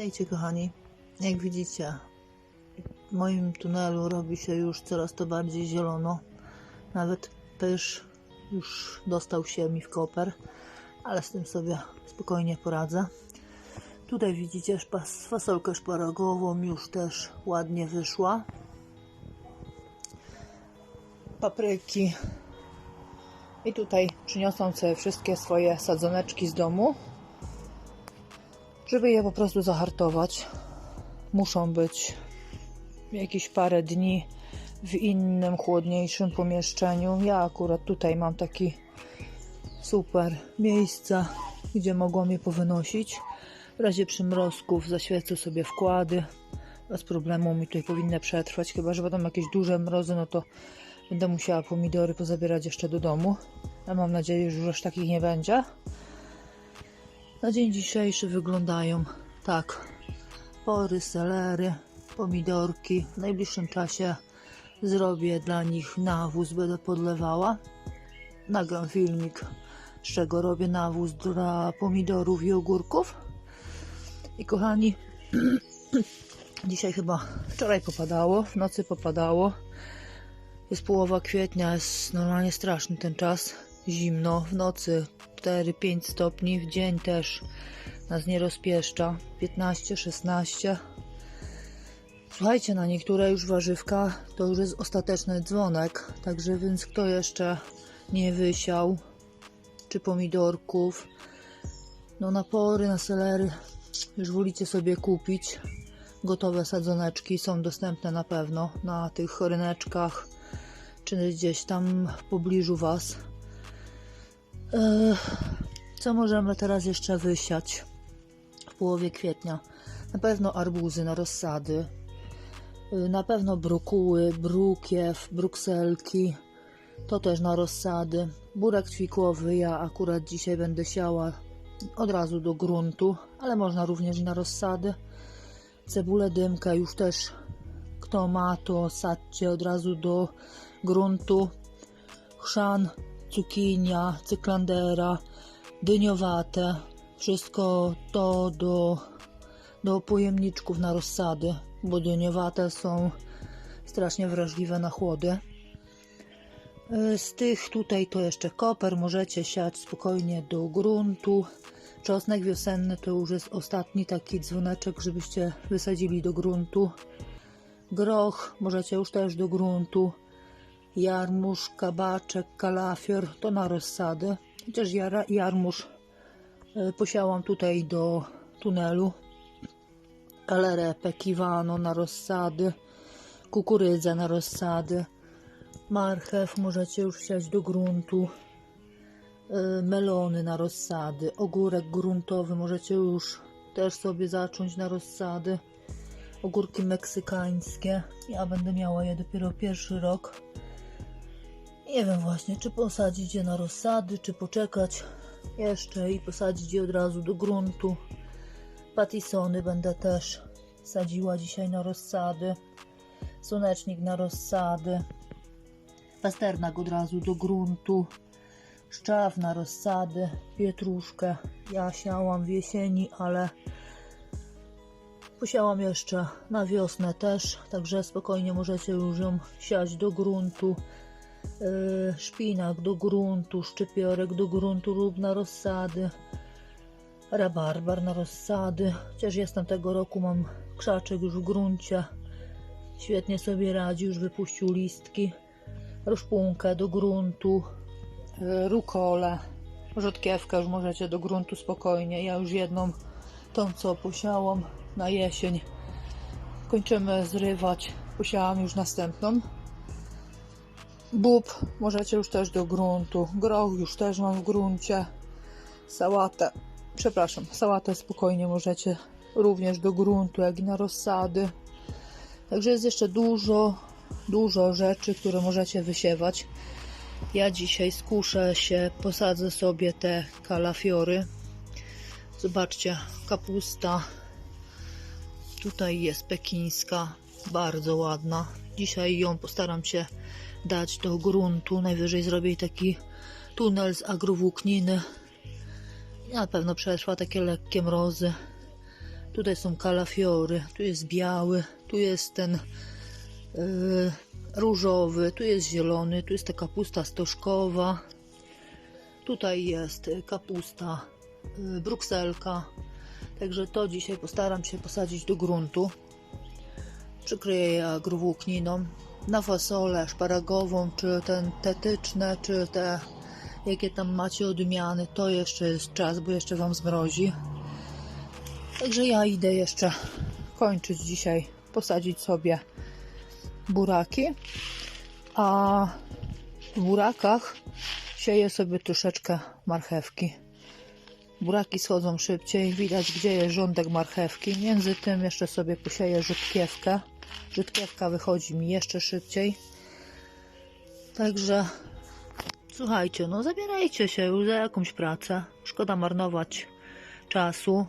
Witajcie kochani. Jak widzicie, w moim tunelu robi się już coraz to bardziej zielono. Nawet pysz już dostał się mi w koper, ale z tym sobie spokojnie poradzę. Tutaj widzicie fasolkę szparagową już też ładnie wyszła. Papryki. I tutaj przyniosłam sobie wszystkie swoje sadzoneczki z domu żeby je po prostu zahartować, muszą być jakieś parę dni w innym, chłodniejszym pomieszczeniu. Ja akurat tutaj mam taki super miejsce, gdzie mogą je powynosić. W razie przymrozków zaświecę sobie wkłady. Bez problemu mi tutaj powinny przetrwać, chyba że będą jakieś duże mrozy, no to będę musiała pomidory pozabierać jeszcze do domu. Ja mam nadzieję, że już aż takich nie będzie. Na dzień dzisiejszy wyglądają tak. Pory, selery, pomidorki. W najbliższym czasie zrobię dla nich nawóz, będę podlewała. Nagram filmik, z czego robię nawóz dla pomidorów i ogórków. I kochani, dzisiaj chyba wczoraj popadało, w nocy popadało. Jest połowa kwietnia, jest normalnie straszny ten czas. Zimno, w nocy 4-5 stopni, w dzień też nas nie rozpieszcza. 15-16. Słuchajcie, na niektóre już warzywka to już jest ostateczny dzwonek, także więc kto jeszcze nie wysiał, czy pomidorków, no na pory, na selery, już wolicie sobie kupić. Gotowe sadzoneczki są dostępne na pewno na tych ryneczkach, czy gdzieś tam w pobliżu Was. Co możemy teraz jeszcze wysiać w połowie kwietnia? Na pewno arbuzy na rozsady, Yy, na pewno brokuły, brukiew, brukselki, to też na rozsady. Burek ćwikłowy ja akurat dzisiaj będę siała od razu do gruntu, ale można również na rozsady. Cebulę dymkę już też kto ma to sadźcie od razu do gruntu. Chrzan, cukinia, cyklandera, dyniowate, wszystko to do, do pojemniczków na rozsady, bo dyniowate są strasznie wrażliwe na chłody. Y, Z tych tutaj to jeszcze koper, możecie siać spokojnie do gruntu. Czosnek wiosenny to już jest ostatni taki dzwoneczek, żebyście wysadzili do gruntu. Groch możecie już też do gruntu jarmuż, kabaczek, kalafior to na rozsadę. Chociaż jara, jarmuż e, posiałam tutaj do tunelu. Kalerepę, kiwano na rozsady, kukurydzę na rozsady, marchew możecie już siać do gruntu, e, melony na rozsady, ogórek gruntowy możecie już też sobie zacząć na rozsady, ogórki meksykańskie. Ja będę miała je dopiero pierwszy rok. Nie wiem właśnie, czy posadzić je na rozsady, czy poczekać jeszcze i posadzić je od razu do gruntu. Patisony będę też sadziła dzisiaj na rozsady. Słonecznik na rozsady. Pasternak od razu do gruntu. Szczaw na rozsady. Pietruszkę ja siałam w jesieni, ale posiałam jeszcze na wiosnę też, także spokojnie możecie już ją siać do gruntu. Yy, szpinak do gruntu, szczypiorek do gruntu lub na rozsady, rabarbar na rozsady. Chociaż jestem tego roku, mam krzaczek już w gruncie. Świetnie sobie radzi, już wypuścił listki. Ruszpunkę do gruntu, yy, rukole, rzodkiewkę już możecie do gruntu spokojnie. Ja już jedną, tą co posiałam na jesień, kończymy zrywać. Posiałam już następną. Bób możecie już też do gruntu. Groch już też mam w gruncie. Sałatę, przepraszam, sałatę spokojnie możecie również do gruntu, jak i na rozsady. Także jest jeszcze dużo, dużo rzeczy, które możecie wysiewać. Ja dzisiaj skuszę się, posadzę sobie te kalafiory. Zobaczcie, kapusta. Tutaj jest pekińska, bardzo ładna. Dzisiaj ją postaram się dać do gruntu. Najwyżej zrobię taki tunel z agrowłókniny. Na pewno przetrwa takie lekkie mrozy. Tutaj są kalafiory, tu jest biały, tu jest ten yy, różowy, tu jest zielony, tu jest ta kapusta stożkowa. Tutaj jest kapusta y, brukselka. Także to dzisiaj postaram się posadzić do gruntu. Przykryję je agrowłókniną. Na fasolę szparagową, czy ten tetyczne, czy te jakie tam macie odmiany, to jeszcze jest czas, bo jeszcze Wam zmrozi. Także ja idę jeszcze kończyć dzisiaj, posadzić sobie buraki, a w burakach sieję sobie troszeczkę marchewki. Buraki schodzą szybciej, widać gdzie jest rządek marchewki. Między tym jeszcze sobie posieję rzutkiewkę. Rzutkiewka wychodzi mi jeszcze szybciej. Także słuchajcie, no zabierajcie się już za jakąś pracę. Szkoda marnować czasu.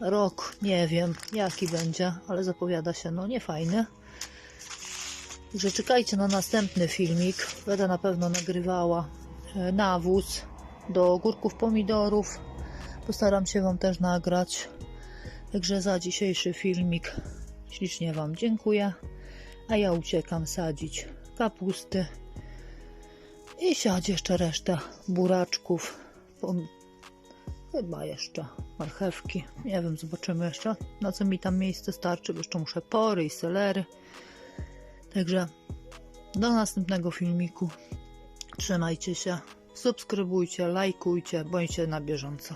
Rok, nie wiem jaki będzie, ale zapowiada się no niefajny. Także czekajcie na następny filmik. Będę na pewno nagrywała e, nawóz do ogórków pomidorów. Postaram się Wam też nagrać. Także za dzisiejszy filmik ślicznie Wam dziękuję. A ja uciekam sadzić kapusty i siać jeszcze resztę buraczków. Chyba jeszcze marchewki. Nie wiem, zobaczymy jeszcze na co mi tam miejsce starczy, bo jeszcze muszę pory i selery. Także do następnego filmiku. Trzymajcie się, subskrybujcie, lajkujcie, bądźcie na bieżąco.